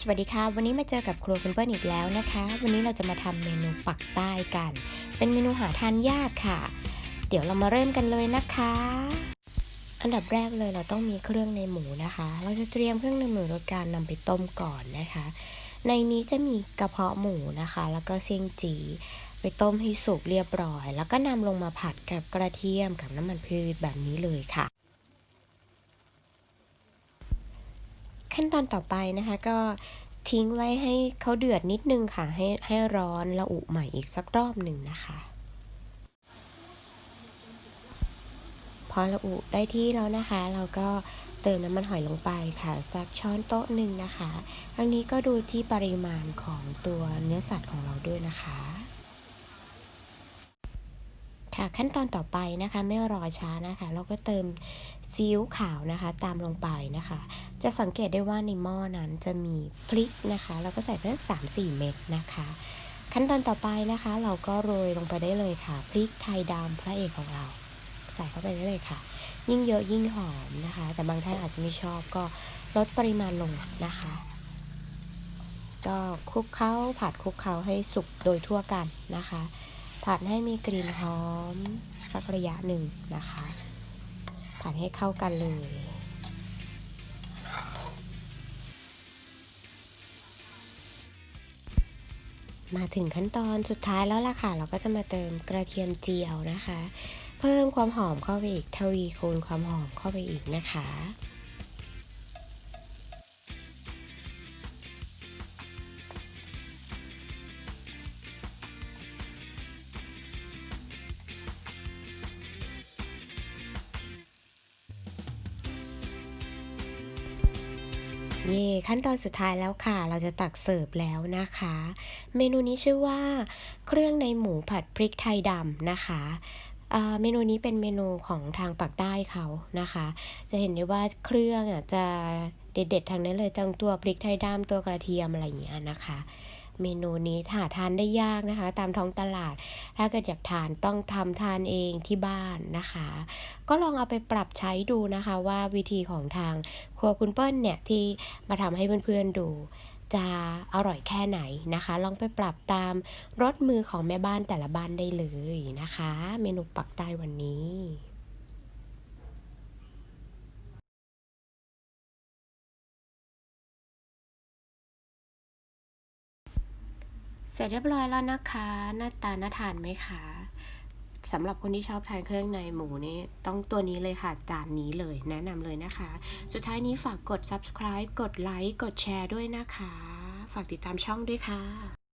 สวัสดีค่ะ วันนี้มาเจอกับครัวคุณเปิ้ลอีกแล้วนะคะ วันนี้เราจะมาทำเมนูปักใต้กัน เป็นเมนูหาทานยากค่ะ เดี๋ยวเรามาเริ่มกันเลยนะคะ อันดับแรกเลยเราต้องมีเครื่องในหมูนะคะ เราจะเตรียมเครื่องในหมูโดยการนำไปต้มก่อนนะคะ ในนี้จะมีกระเพาะหมูนะคะ แล้วก็เสี่ยงจีไปต้มให้สุกเรียบร้อย แล้วก็นำลงมาผัดกับกระเทียมกับน้ำมันพืชแบบนี้เลยค่ะ ขั้นตอนต่อไปนะคะก็ทิ้งไว้ให้เขาเดือดนิดนึงค่ะ ให้ให้ร้อนละอุใหม่อีกสักรอบหนึ่งนะคะ พอละอุได้ที่แล้วนะคะ เราก็เติมน้ำมันหอยลงไปค่ะสักช้อนโต๊ะหนึ่งนะคะ ทั้งนี้ก็ดูที่ปริมาณของตัวเนื้อสัตว์ของเราด้วยนะคะ ขั้นตอนต่อไปนะคะ ไม่รอช้านะคะ เราก็เติมซีอิ๊วขาวนะคะ ตามลงไปนะคะ จะสังเกตได้ว่าในหม้อนั้นจะมีพริกนะคะแล้วก็ใส่ไปสักสามสี่เม็ดนะคะ ขั้นตอนต่อไปนะคะ เราก็โรยลงไปได้เลยค่ะ พริกไทยดำพระเอกของเรา ใส่เข้าไปได้เลยค่ะ ยิ่งเยอะยิ่งหอมนะคะ แต่บางท่านอาจจะไม่ชอบก็ลดปริมาณลงนะคะ ก็คลุกเคล้าผัดคลุกเคล้าให้สุกโดยทั่วกันนะคะ ผัดให้มีกลิ่นหอม สักระยะหนึ่งนะคะ ผัดให้เข้ากันเลยมาถึงขั้นตอนสุดท้ายแล้วล่ะค่ะ เราก็จะมาเติมกระเทียมเจียวนะคะ เพิ่มความหอมเข้าไปอีกทวีคูณความหอมเข้าไปอีกนะคะ เย่ขั้นตอนสุดท้ายแล้วค่ะ เราจะตักเสิร์ฟแล้วนะคะ เมนูนี้ชื่อว่า เครื่องในหมูผัดพริกไทยดำนะคะเมนูนี้เป็นเมนูของทางปากใต้เขานะคะ จะเห็นได้ว่าเครื่องอะจะเด็ดๆทางนั้นเลยทั้งตัวพริกไทยดำตัวกระเทียมอะไรอย่างเงี้ยนะคะ เมนูนี้หาทานได้ยากนะคะ ตามท้องตลาด ถ้าเกิดอยากทานต้องทำทานเองที่บ้านนะคะ ก็ลองเอาไปปรับใช้ดูนะคะว่าวิธีของทางครัวคุณเปิ้ลเนี่ยที่มาทำให้เพื่อนๆดูจะอร่อยแค่ไหนนะคะ ลองไปปรับตามรสมือของแม่บ้านแต่ละบ้านได้เลยนะคะ เมนูปักใต้วันนี้ เสร็จเรียบร้อยแล้วนะคะ หน้าตาน่าทานไหมคะสำหรับคนที่ชอบทานเครื่องในหมูนี่ต้องตัวนี้เลยค่ะ จานนี้เลยแนะนำเลยนะคะ สุดท้ายนี้ฝากกด subscribe กดไลค์กดแชร์ด้วยนะคะ ฝากติดตามช่องด้วยค่ะ